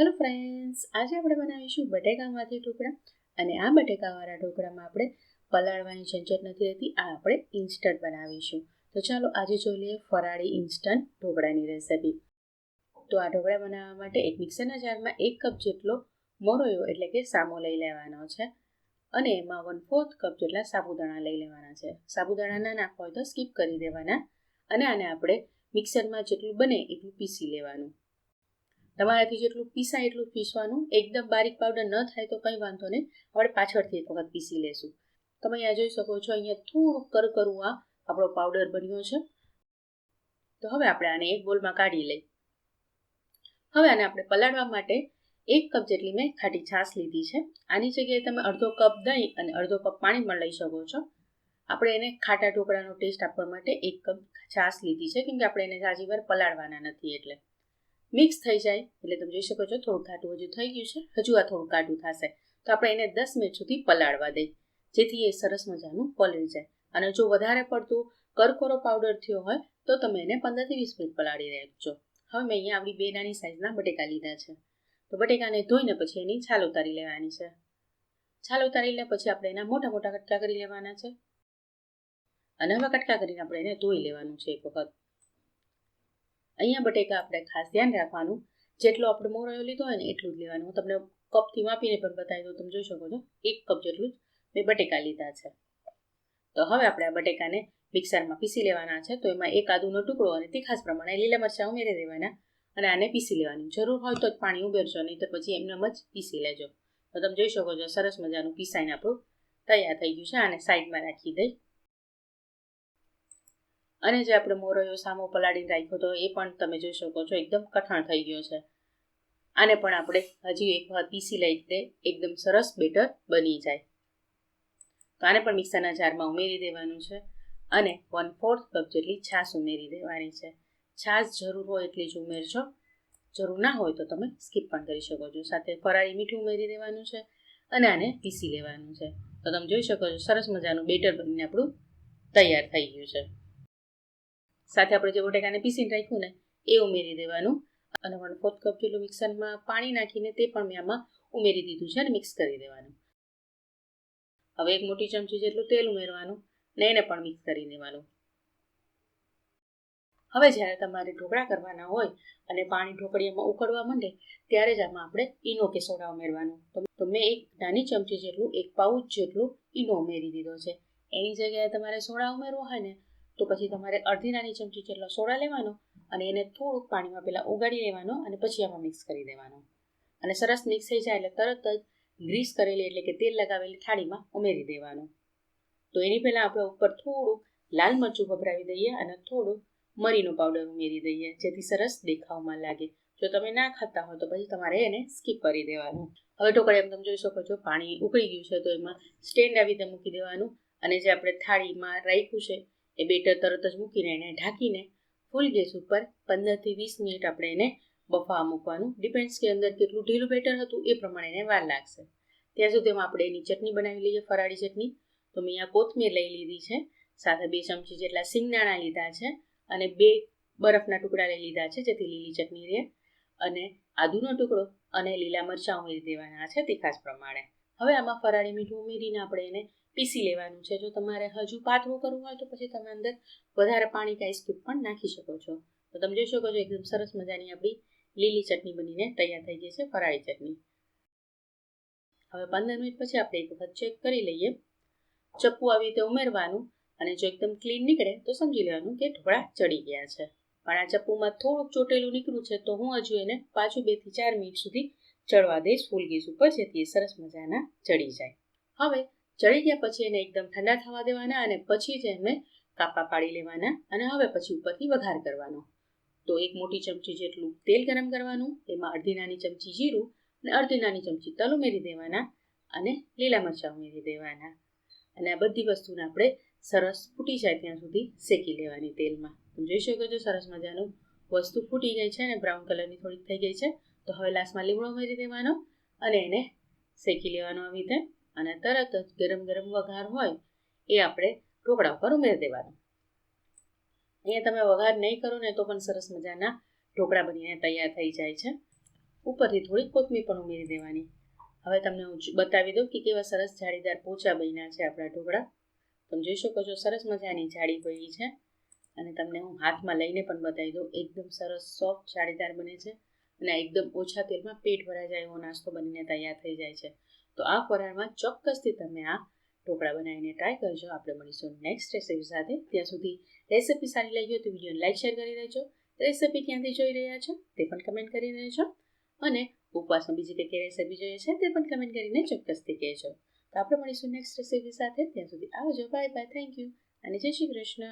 Hello friends આજે આપણે બનાવીશું બટેકામાંથી ઢોકળા. અને આ બટેકાવાળા ઢોકળામાં આપણે પલાળવાની ઝંઝટ નથી રહેતી. આ આપણે ઇન્સ્ટન્ટ બનાવીશું. તો ચાલો આજે જોઈ લઈએ ફરાળી ઇન્સ્ટન્ટ ઢોકળાની રેસિપી તો આ ઢોકળા બનાવવા માટે એક મિક્સરના જારમાં એક કપ જેટલો મોરોયો એટલે કે સામો લઈ લેવાનો છે. અને એમાં વન ફોર્થ કપ જેટલા સાબુદાણા લઈ લેવાના છે. સાબુદાણા ના નાખવા હોય તો સ્કીપ કરી દેવાના. અને આને આપણે મિક્સરમાં જેટલું બને એટલું પીસી લેવાનું. તમારાથી જેટલું પીસાય એટલું પીસવાનું. એકદમ બારીક પાવડર ન થાય તો કંઈ વાંધો નહીં. આપણે પાછળથી એક વખત પીસી લેશું. તમે અહીંયા જોઈ શકો છો, અહીંયા થોડુંક કરકરું આ આપણો પાવડર બન્યો છે. તો હવે આપણે આને એક બોલમાં કાઢી લઈ હવે આને આપણે પલાળવા માટે એક કપ જેટલી મેં ખાટી છાશ લીધી છે. આની જગ્યાએ તમે અડધો કપ દહીં અને અડધો કપ પાણી પણ લઈ શકો છો. આપણે એને ખાટા ઢોકળાનો ટેસ્ટ આપવા માટે એક કપ છાશ લીધી છે, કેમ કે આપણે એને સાજી વાર પલાળવાના નથી એટલે. મિક્સ થઈ જાય. એટલે તમે જોઈ શકો છો, થોડું ઘાટું હજુ થઈ ગયું છે. હજુ આ થોડું ઘાટું થશે. તો આપણે એને દસ મિનિટ સુધી પલાળવા દઈ જેથી એ સરસ મજાનું પલળી જાય. અને જો વધારે પડતું કરકોરો પાવડર થયો હોય, તો તમે એને પંદરથી વીસ મિનિટ પલાળી રાખજો હવે મેં અહીંયા આપણી બે નાની સાઇઝના બટેકા લીધા છે. તો બટેકાને ધોઈને પછી એની છાલ ઉતારી લેવાની છે. છાલ ઉતારી લે પછી આપણે એના મોટા મોટા કટકા કરી લેવાના છે. અને હવે કટકા કરીને આપણે એને ધોઈ લેવાનું છે એક વખત. અહીંયા બટેકા આપણે ખાસ ધ્યાન રાખવાનું, જેટલો આપણે મોરયો લીધો હોય ને એટલું જ લેવાનું. હું તમને કપથી માપીને પણ બતાવી દઉં, તમે જોઈ શકો છો. એક કપ જેટલું જ મેં બટેકા લીધા છે. તો હવે આપણે આ બટેકાને મિક્સરમાં પીસી લેવાના છે. તો એમાં એક આદુનો ટુકડો અને તીખાસ પ્રમાણે લીલા મરચાં ઉમેરી દેવાના અને આને પીસી લેવાની. જરૂર હોય તો જ પાણી ઉમેરશો નહીં તો પછી એમને જ પીસી લેજો. તો તમે જોઈ શકો છો, સરસ મજાનું પીસાઈને આપણું તૈયાર થઈ ગયું છે. આને સાઈડમાં રાખી દઈ. અને જે આપણે મોરયો સામો પલાળીને રાખ્યો હતો, એ પણ તમે જોઈ શકો છો, એકદમ કઠણ થઈ ગયો છે. આને પણ આપણે હજી એક વખત પીસી લઈ દે એકદમ સરસ બેટર બની જાય. તો આને પણ મિક્સરના જારમાં ઉમેરી દેવાનું છે અને વન ફોર્થ કપ જેટલી છાશ ઉમેરી દેવાની છે. છાશ જરૂર હોય એટલી જ ઉમેરજો. જરૂર ના હોય તો તમે સ્કીપ પણ કરી શકો છો. સાથે ફરાળી મીઠું ઉમેરી દેવાનું છે અને આને પીસી લેવાનું છે. તો તમે જોઈ શકો છો, સરસ મજાનું બેટર બનીને આપણું તૈયાર થઈ ગયું છે. સાથે આપણે જે બટેકાને પીસીને રાખ્યું ને, એ ઉમેરી દેવાનું. અને વન ફોર્થ કપ જેટલું મિક્સરમાં પાણી નાખીને તે પણ મેં આમાં ઉમેરી દીધું છે અને મિક્સ કરી દેવાનું. હવે એક મોટી ચમચી જેટલું તેલ ઉમેરવાનું ને એને પણ મિક્સ કરી દેવાનું. હવે જ્યારે તમારે ઢોકળા કરવાના હોય અને પાણી ઢોકળીયામાં ઉકળવા માંડે, ત્યારે જ આમાં આપણે ઈનો કે સોડા ઉમેરવાનું. તો મેં એક નાની ચમચી જેટલું, એક પાઉચ જેટલું ઈનો ઉમેરી દીધો છે. એની જગ્યાએ તમારે સોડા ઉમેરવો હોય ને તો પછી તમારે અડધી નાની ચમચી જેટલો સોડા લેવાનો અને એને થોડુંક પાણીમાં પહેલાં ઉગાડી લેવાનો અને પછી આમાં મિક્સ કરી દેવાનો. અને સરસ મિક્સ થઈ જાય એટલે તરત જ ગ્રીસ કરેલી એટલે કે તેલ લગાવેલી થાળીમાં ઉમેરી દેવાનું. તો એની પહેલાં આપણે ઉપર થોડુંક લાલ મરચું ભભરાવી દઈએ અને થોડુંક મરીનો પાવડર ઉમેરી દઈએ, જેથી સરસ દેખાવમાં લાગે. જો તમે ના ખાતા હોય તો પછી તમારે એને સ્કીપ કરી દેવાનું. હવે ઢોકળા એમ તમે જોઈ શકો છો, પાણી ઉકળી ગયું છે તો એમાં સ્ટેન્ડ આવી રીતે મૂકી દેવાનું. અને જે આપણે થાળીમાં રાખ્યું છે એ બેટર તરત જ મૂકીને એને ઢાંકીને ફૂલ ગેસ ઉપર પંદરથી વીસ મિનિટ આપણે એને બફાવા મૂકવાનું. ડિપેન્ડ્સ કે અંદર કેટલું ઢીલું બેટર હતું એ પ્રમાણે એને વાર લાગશે. ત્યાં સુધીમાં આપણે એની ચટણી બનાવી લઈએ, ફરાળી ચટણી. તો મેં અહીંયા કોથમીર લઈ લીધી છે, સાથે બે ચમચી જેટલા સિંગદાણા લીધા છે અને બે બરફના ટુકડા લઈ લીધા છે, જેથી લીલી ચટણી રહે. અને આદુનો ટુકડો અને લીલા મરચાં ઉમેરી દેવાના છે તીખાસ પ્રમાણે. હવે આમાં ફરાળી મીઠું ઉમેરીને આપણે એને પીસી લેવાનું છે. જો તમારે હજુ પાતળું કરવું હોય તો પછી તમે અંદર વધારે પાણી કે આઈસ ક્યુબ પણ નાખી શકો છો. તો તમે જોઈ શકો છો એકદમ સરસ મજાની આપણી લીલી ચટણી બનીને તૈયાર થઈ ગઈ છે ફરાળી ચટણી. હવે પંદર મિનિટ પછી આપણે એક વખત ચેક કરી લઈએ. ચપ્પુ આવી રીતે ઉમેરવાનું અને જો એકદમ ક્લીન નીકળે તો સમજી લેવાનું કે ઢોળા ચડી ગયા છે. પણ આ ચપ્પુમાં થોડુંક ચોટેલું નીકળ્યું છે તો હું હજુ એને પાછું બેથી ચાર મિનિટ સુધી ચડવા દઈશ. ફૂલ ગેસ ઉપર જેથી સરસ મજાના ચડી જાય. હવે ચડી ગયા પછી એને એકદમ ઠંડા થવા દેવાના અને પછી જ એને કાપા પાડી લેવાના અને હવે પછી ઉપરથી વઘાર કરવાનો. તો એક મોટી ચમચી જેટલું તેલ ગરમ કરવાનું, એમાં અડધી નાની ચમચી જીરું અને અડધી નાની ચમચી તલ ઉમેરી દેવાના અને લીલા મરચાં ઉમેરી દેવાના. અને આ બધી વસ્તુને આપણે સરસ ફૂટી જાય ત્યાં સુધી શેકી લેવાની તેલમાં. તમે જોઈ શકો છો સરસ મજાનું વસ્તુ ફૂટી ગઈ છે અને બ્રાઉન કલરની થોડીક થઈ ગઈ છે. તો હવે લાસ્ટમાં લીમડો ઉમેરી દેવાનો અને એને શેકી લેવાનો આવી રીતે. અને તરત જ ગરમ ગરમ વઘાર હોય એ આપણે ઢોકળા ઉપર ઉમેરી દેવાનો. અહીંયા તમે વઘાર નહીં કરો ને તો પણ સરસ મજાના ઢોકળા બનીને તૈયાર થઈ જાય છે. ઉપરથી થોડી કોથમીર પણ ઉમેરી દેવાની. હવે તમને હું બતાવી દઉં કે કેવા સરસ જાળીદાર પોચા બન્યા છે આપણા ઢોકળા. તમે જોઈ શકો છો સરસ મજાની જાળી બની છે. અને તમને હું હાથમાં લઈને પણ બતાવી દઉં, એકદમ સરસ સોફ્ટ જાળીદાર બને છે. અને એકદમ ઓછા તેલમાં પેટ ભરાઈ જાય એવો નાસ્તો બનીને તૈયાર થઈ જાય છે. તો આ ફરાળમાં ચોક્કસથી તમે આ ઢોકળા બનાવીને ટ્રાય કરજો. આપણે મળીશું નેક્સ્ટ રેસીપી સાથે. ત્યાં સુધી રેસીપી સારી લાગી હોય તો વિડીયોને લાઈક શેર કરી દેજો. રેસીપી ક્યાંથી જોઈ રહ્યા છો તે પણ કમેન્ટ કરી દેજો. અને ઉપવાસમાં બીજી કઈ કઈ રેસીપી જોઈએ છે તે પણ કમેન્ટ કરીને ચોક્કસથી કહેજો. તો આપણે મળીશું નેક્સ્ટ રેસીપી સાથે. ત્યાં સુધી આવજો. બાય બાય થેન્ક યુ અને જય શ્રી કૃષ્ણ.